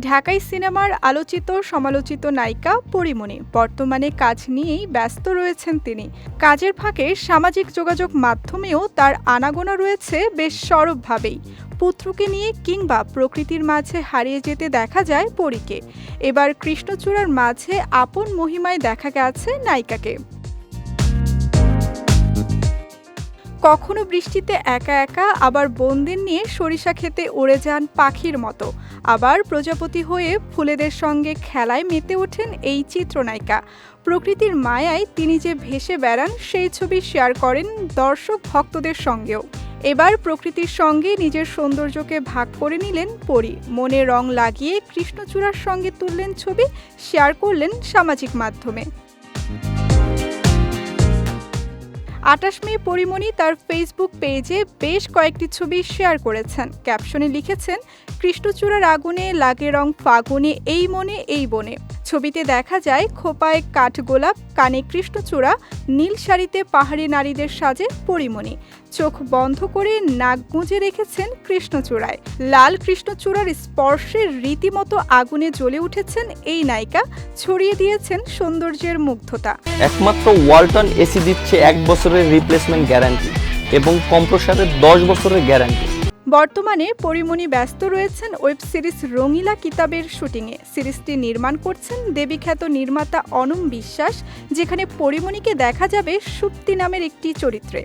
ঢাকাই সিনেমার আলোচিত সমালোচিত নায়িকা পরিমণি। বর্তমানে কাজ নিয়েই ব্যস্ত রয়েছেন তিনি। কাজের ফাঁকে সামাজিক যোগাযোগ মাধ্যমেও তার আনাগোনা রয়েছে বেশ সরবভাবেই। পুত্রকে নিয়ে কিংবা প্রকৃতির মাঝে হারিয়ে যেতে দেখা যায় পরীকে। এবার কৃষ্ণচূড়ার মাঝে আপন মহিমায় দেখা গেছে নায়িকাকে। কখনো বৃষ্টিতে একা একা আবার বন্দিন নিয়ে সরিষা খেতে উড়ে যান পাখির মতো। আবার প্রজাপতি হয়ে ফুলেদের সঙ্গে খেলায় মেতে ওঠেন এই চিত্রনায়িকা। প্রকৃতির মায়ায় তিনি যে ভেসে বেড়ান, সেই ছবি শেয়ার করেন দর্শক ভক্তদের সঙ্গেও। এবার প্রকৃতির সঙ্গে নিজের সৌন্দর্যকে ভাগ করে নিলেন পরি। মনে রং লাগিয়ে কৃষ্ণচূড়ার সঙ্গে তুললেন ছবি, শেয়ার করলেন সামাজিক মাধ্যমে। আটাশ মে পরিমণি তার ফেসবুক পেজে বেশ কয়েকটি ছবি শেয়ার করেছেন। ক্যাপশনে লিখেছেন, কৃষ্ণচূড়ার আগুনে লাগে রং ফাগুনে, এই মনে, এই বনে। ছবিতে দেখা যায় খোপায় কাঠগোলাপ কানে কৃষ্ণচূড়া নীল শাড়িতে পাহাড়ি নারীদের সাজে পরিমণি। চোখ বন্ধ করে নাক গুঁজে রেখেছেন কৃষ্ণচূড়ায় লাল কৃষ্ণচূড়ার স্পর্শে রীতিমতো আগুনে জ্বলে উঠেছেন এই নায়িকা, ছড়িয়ে দিয়েছেন সৌন্দর্যের মুগ্ধতা। একমাত্র ওয়ালটন এসি দিচ্ছে এক বছরের রিপ্লেসমেন্ট গ্যারান্টি এবং কম্প্রসারের দশ বছরের গ্যারান্টি বর্তমানে পরিমণি ব্যস্ত রয়েছেন ওয়েব সিরিজ রঙিলা কিতাবের শুটিংয়ে। সিরিজটি নির্মাণ করছেন দেবীখ্যাত নির্মাতা অনম বিশ্বাস, যেখানে পরিমণিকে দেখা যাবে সুপ্তি নামের একটি চরিত্রে।